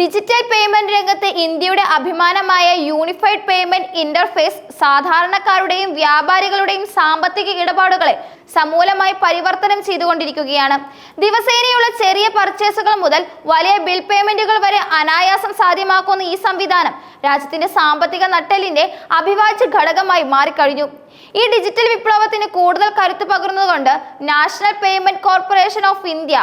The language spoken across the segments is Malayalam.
ഡിജിറ്റൽ പേയ്മെന്റ് രംഗത്ത് ഇന്ത്യയുടെ അഭിമാനമായ യൂണിഫൈഡ് പേയ്മെന്റ് ഇന്റർഫേസ് സാധാരണക്കാരുടെയും വ്യാപാരികളുടെയും സാമ്പത്തിക ഇടപാടുകളെ സമൂലമായി പരിവർത്തനം ചെയ്തുകൊണ്ടിരിക്കുകയാണ്. ദിവസേനയുള്ള ചെറിയ പർച്ചേസുകൾ മുതൽ വലിയ ബിൽ പേയ്മെന്റുകൾ വരെ അനായാസം സാധ്യമാക്കുന്ന ഈ സംവിധാനം രാജ്യത്തിന്റെ സാമ്പത്തിക നട്ടെല്ലിന്റെ അഭിവാജ്യ ഘടകമായി മാറിക്കഴിഞ്ഞു. ഈ ഡിജിറ്റൽ വിപ്ലവത്തിന് കൂടുതൽ കരുത്തു പകർന്നുകൊണ്ട് national payment corporation of India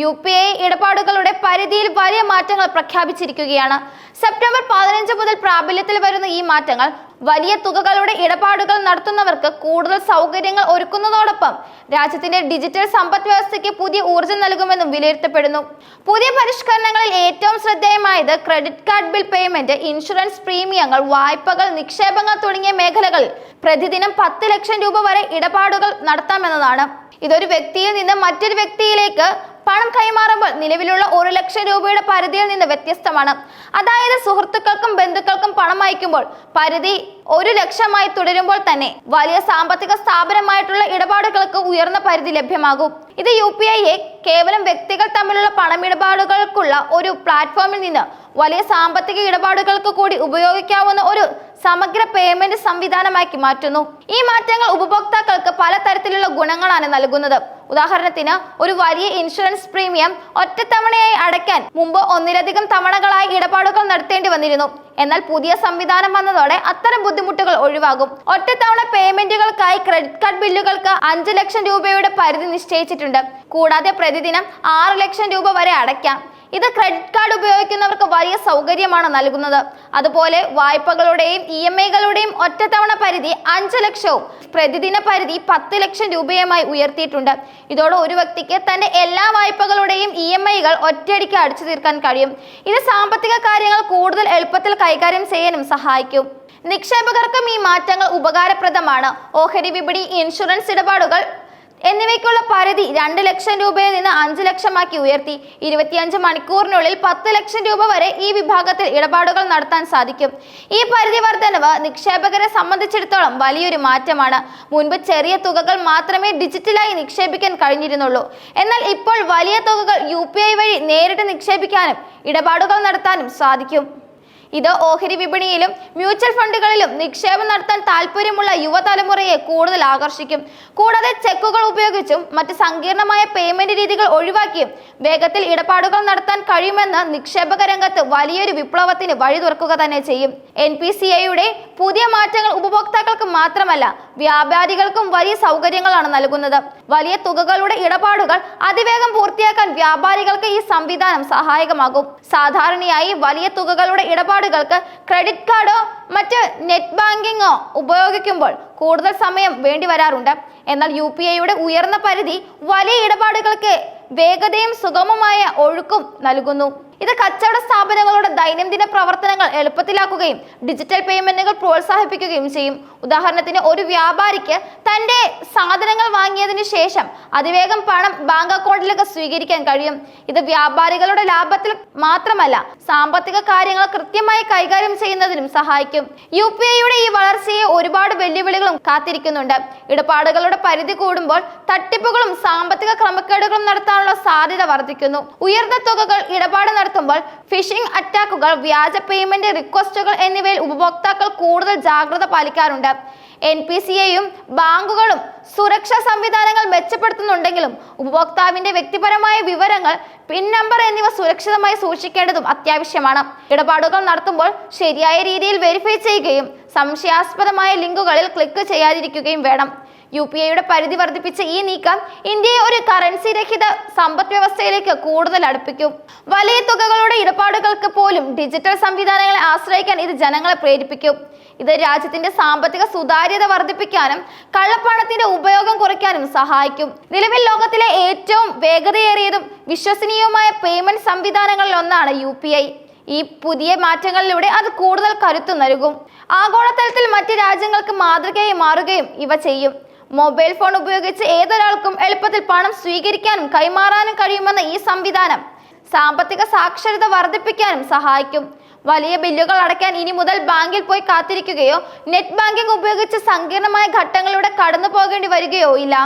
U P I ഇടപാടുകളുടെ പരിധിയിൽ വലിയ മാറ്റങ്ങൾ പ്രഖ്യാപിച്ചിരിക്കുകയാണ്. സെപ്റ്റംബർ പതിനഞ്ച് മുതൽ പ്രാബല്യത്തിൽ വരുന്ന ഈ മാറ്റങ്ങൾ വലിയ തുകകളുടെ ഇടപാടുകൾ നടത്തുന്നവർക്ക് കൂടുതൽ സൗകര്യങ്ങൾ ഒരുക്കുന്നതോടൊപ്പം രാജ്യത്തിന്റെ ഡിജിറ്റൽ സമ്പദ് വ്യവസ്ഥയ്ക്ക് പുതിയ ഊർജം നൽകുമെന്നും വിലയിരുത്തപ്പെടുന്നു. പുതിയ പരിഷ്കരണങ്ങളിൽ ഏറ്റവും ശ്രദ്ധേയമായത് credit card bill payment insurance പ്രീമിയങ്ങൾ വായ്പകൾ നിക്ഷേപങ്ങൾ തുടങ്ങിയ മേഖലകൾ പ്രതിദിനം പത്ത് ലക്ഷം രൂപ വരെ ഇടപാടുകൾ നടത്താമെന്നതാണ്. ഇതൊരു വ്യക്തിയിൽ നിന്ന് മറ്റൊരു വ്യക്തിയിലേക്ക് പണം കൈമാറുമ്പോൾ നിലവിലുള്ള ഒരു ലക്ഷം രൂപയുടെ പരിധിയിൽ നിന്ന് വ്യത്യസ്തമാണ്. അതായത് സുഹൃത്തുക്കൾക്കും ബന്ധുക്കൾക്കും പണം അയക്കുമ്പോൾ പരിധി ഒരു ലക്ഷമായി തുടരുമ്പോൾ തന്നെ വലിയ സാമ്പത്തിക സ്ഥാപനമായിട്ടുള്ള ഇടപാടുകൾക്ക് ഉയർന്ന പരിധി ലഭ്യമാകും. ഇത് യു പി ഐയെ കേവലം വ്യക്തികൾ തമ്മിലുള്ള പണമിടപാടുകൾക്കുള്ള ഒരു പ്ലാറ്റ്ഫോമിൽ നിന്ന് വലിയ സാമ്പത്തിക ഇടപാടുകൾക്ക് കൂടി ഉപയോഗിക്കാവുന്ന ഒരു സമഗ്ര പേയ്മെന്റ് സംവിധാനമാക്കി മാറ്റുന്നു. ഈ മാറ്റങ്ങൾ ഉപഭോക്താക്കൾക്ക് പലതരത്തിലുള്ള ഗുണങ്ങളാണ് നൽകുന്നത്. ഉദാഹരണത്തിന് ഒരു വലിയ ഇൻഷുറൻസ് പ്രീമിയം ഒറ്റത്തവണയായി അടയ്ക്കാൻ മുമ്പ് ഒന്നിലധികം തവണകളായി ഇടപാടുകൾ നടത്തേണ്ടി വന്നിരുന്നു. എന്നാൽ പുതിയ സംവിധാനം വന്നതോടെ അത്തരം ബുദ്ധിമുട്ടുകൾ ഒഴിവാകും. ഒറ്റത്തവണ പേയ്മെന്റുകൾക്കായി ക്രെഡിറ്റ് കാർഡ് ബില്ലുകൾക്ക് അഞ്ച് ലക്ഷം രൂപയുടെ പരിധി നിശ്ചയിച്ചിട്ടുണ്ട്. കൂടാതെ പ്രതിദിനം ആറ് ലക്ഷം രൂപ വരെ അടയ്ക്കാം. ഇത് ക്രെഡിറ്റ് കാർഡ് ഉപയോഗിക്കുന്നവർക്ക് വലിയ സൗകര്യമാണ് നൽകുന്നത്. അതുപോലെ വായ്പകളുടെയും ഇ എം ഐകളുടെയും ഒറ്റത്തവണ പരിധി അഞ്ച് ലക്ഷവും പ്രതിദിന പരിധി പത്ത് ലക്ഷം രൂപയുമായി ഉയർത്തിയിട്ടുണ്ട്. ഇതോടെ ഒരു വ്യക്തിക്ക് തന്റെ എല്ലാ വായ്പകളുടെയും ഇ എം ഐകൾ ഒറ്റയടിക്ക് അടിച്ചു തീർക്കാൻ കഴിയും. ഇത് സാമ്പത്തിക കാര്യങ്ങൾ കൂടുതൽ എളുപ്പത്തിൽ കൈകാര്യം ചെയ്യാനും സഹായിക്കും. നിക്ഷേപകർക്കും ഈ മാറ്റങ്ങൾ ഉപകാരപ്രദമാണ്. ഓഹരി വിപണി ഇൻഷുറൻസ് ഇടപാടുകൾ എന്നിവയ്ക്കുള്ള പരിധി രണ്ട് ലക്ഷം രൂപയിൽ നിന്ന് അഞ്ച് ലക്ഷമാക്കി ഉയർത്തി. ഇരുപത്തിയഞ്ച് മണിക്കൂറിനുള്ളിൽ പത്ത് ലക്ഷം രൂപ വരെ ഈ വിഭാഗത്തിൽ ഇടപാടുകൾ നടത്താൻ സാധിക്കും. ഈ പരിധി വർധനവ് നിക്ഷേപകരെ സംബന്ധിച്ചിടത്തോളം വലിയൊരു മാറ്റമാണ്. മുൻപ് ചെറിയ തുകകൾ മാത്രമേ ഡിജിറ്റലായി നിക്ഷേപിക്കാൻ കഴിഞ്ഞിരുന്നുള്ളൂ. എന്നാൽ ഇപ്പോൾ വലിയ തുകകൾ യു വഴി നേരിട്ട് നിക്ഷേപിക്കാനും ഇടപാടുകൾ നടത്താനും സാധിക്കും. ഇത് ഓഹരി വിപണിയിലും മ്യൂച്വൽ ഫണ്ടുകളിലും നിക്ഷേപം നടത്താൻ താല്പര്യമുള്ള യുവതലമുറയെ കൂടുതൽ ആകർഷിക്കും. കൂടാതെ ചെക്കുകൾ ഉപയോഗിച്ചും മറ്റ് സങ്കീർണമായ പേയ്മെന്റ് രീതികൾ ഒഴിവാക്കിയും വേഗത്തിൽ ഇടപാടുകൾ നടത്താൻ കഴിയുമെന്ന് നിക്ഷേപക രംഗത്ത് വലിയൊരു വിപ്ലവത്തിന് വഴി തുറക്കുക തന്നെ ചെയ്യും. എൻ പി സി ഐയുടെ പുതിയ മാറ്റങ്ങൾ ഉപഭോക്താക്കൾക്ക് മാത്രമല്ല വ്യാപാരികൾക്കും വലിയ സൗകര്യങ്ങളാണ് നൽകുന്നത്. വലിയ തുകകളുടെ ഇടപാടുകൾ അതിവേഗം പൂർത്തിയാക്കാൻ വ്യാപാരികൾക്ക് ഈ സംവിധാനം സഹായകമാകും. സാധാരണയായി വലിയ തുകകളുടെ ഇടപാടുകൾക്ക് ക്രെഡിറ്റ് കാർഡോ മറ്റ് നെറ്റ് ബാങ്കിങ്ങോ ഉപയോഗിക്കുമ്പോൾ കൂടുതൽ സമയം വേണ്ടി വരാറുണ്ട്. എന്നാൽ യു പി ഐയുടെ ഉയർന്ന പരിധി വലിയ ഇടപാടുകൾക്ക് വേഗതയും സുഗമമായ ഒഴുക്കും നൽകുന്നു. ഇത് കച്ചവട സ്ഥാപനങ്ങളുടെ ദൈനംദിന പ്രവർത്തനങ്ങൾ എളുപ്പത്തിലാക്കുകയും ഡിജിറ്റൽ പേയ്മെന്റുകൾ പ്രോത്സാഹിപ്പിക്കുകയും ചെയ്യും. ഉദാഹരണത്തിന് ഒരു വ്യാപാരിക്ക് തന്റെ സാധനങ്ങൾ വാങ്ങിയതിന് ശേഷം അതിവേഗം പണം ബാങ്ക് അക്കൗണ്ടിലേക്ക് സ്വീകരിക്കാൻ കഴിയും. ഇത് വ്യാപാരികളുടെ ലാഭത്തിൽ മാത്രമല്ല സാമ്പത്തിക കാര്യങ്ങൾ കൃത്യമായി കൈകാര്യം ചെയ്യുന്നതിനും സഹായിക്കും. യു പി ഐയുടെ ഈ വളർച്ചയെ ഒരുപാട് വെല്ലുവിളികളും കാത്തിരിക്കുന്നുണ്ട്. ഇടപാടുകളുടെ പരിധി കൂടുമ്പോൾ തട്ടിപ്പുകളും സാമ്പത്തിക ക്രമക്കേടുകളും നടത്താനുള്ള സാധ്യത വർദ്ധിക്കുന്നു. ഉയർന്ന തുകകൾ ഇടപാട് നടത്തുമ്പോൾ ഫിഷിംഗ് അറ്റാക്കുകൾ വ്യാജ പേയ്മെന്റ് റിക്വസ്റ്റുകൾ എന്നിവയിൽ ഉപഭോക്താക്കൾ കൂടുതൽ ജാഗ്രത പാലിക്കാറുണ്ട്. എൻ പി സി എയും ബാങ്കുകളും സുരക്ഷാ സംവിധാനങ്ങൾ മെച്ചപ്പെടുത്തുന്നുണ്ടെങ്കിലും ഉപഭോക്താവിന്റെ വ്യക്തിപരമായ വിവരങ്ങൾ പിൻ നമ്പർ എന്നിവ സുരക്ഷിതമായി സൂക്ഷിക്കേണ്ടതും അത്യാവശ്യമാണ്. ഇടപാടുകൾ നടത്തുമ്പോൾ ശരിയായ രീതിയിൽ വെരിഫൈ ചെയ്യുകയും സംശയാസ്പദമായ ലിങ്കുകളിൽ ക്ലിക്ക് ചെയ്യാതിരിക്കുകയും വേണം. യു പി ഐയുടെ പരിധി വർദ്ധിപ്പിച്ച ഈ നീക്കം ഇന്ത്യയെ ഒരു കറൻസി രഹിത സമ്പദ് വ്യവസ്ഥയിലേക്ക് കൂടുതൽ അടുപ്പിക്കും. വലിയ തുകകളുടെ ഇടപാടുകൾക്ക് പോലും ഡിജിറ്റൽ സംവിധാനങ്ങളെ ആശ്രയിക്കാൻ ഇത് ജനങ്ങളെ പ്രേരിപ്പിക്കും. ഇത് രാജ്യത്തിന്റെ സാമ്പത്തിക സുതാര്യത വർദ്ധിപ്പിക്കാനും കള്ളപ്പണത്തിന്റെ ഉപയോഗം കുറയ്ക്കാനും സഹായിക്കും. നിലവിൽ ലോകത്തിലെ ഏറ്റവും വേഗതയേറിയതും വിശ്വസനീയവുമായ പേയ്മെന്റ് സംവിധാനങ്ങളിൽ ഒന്നാണ് യു ഈ പുതിയ മാറ്റങ്ങളിലൂടെ അത് കൂടുതൽ കരുത്തു നൽകും. ആഗോളതലത്തിൽ മറ്റ് രാജ്യങ്ങൾക്ക് മാതൃകയായി മാറുകയും ഇവ ചെയ്യും. മൊബൈൽ ഫോൺ ഉപയോഗിച്ച് ഏതൊരാൾക്കും എളുപ്പത്തിൽ പണം സ്വീകരിക്കാനും കൈമാറാനും കഴിയുമെന്ന ഈ സംവിധാനം സാമ്പത്തിക സാക്ഷരത വർദ്ധിപ്പിക്കാനും സഹായിക്കും. വലിയ ബില്ലുകൾ അടയ്ക്കാൻ ഇനി മുതൽ ബാങ്കിൽ പോയി കാത്തിരിക്കുകയോ നെറ്റ് ബാങ്കിംഗ് ഉപയോഗിച്ച് സങ്കീർണമായ ഘട്ടങ്ങളിലൂടെ കടന്നു പോകേണ്ടി വരികയോ ഇല്ല.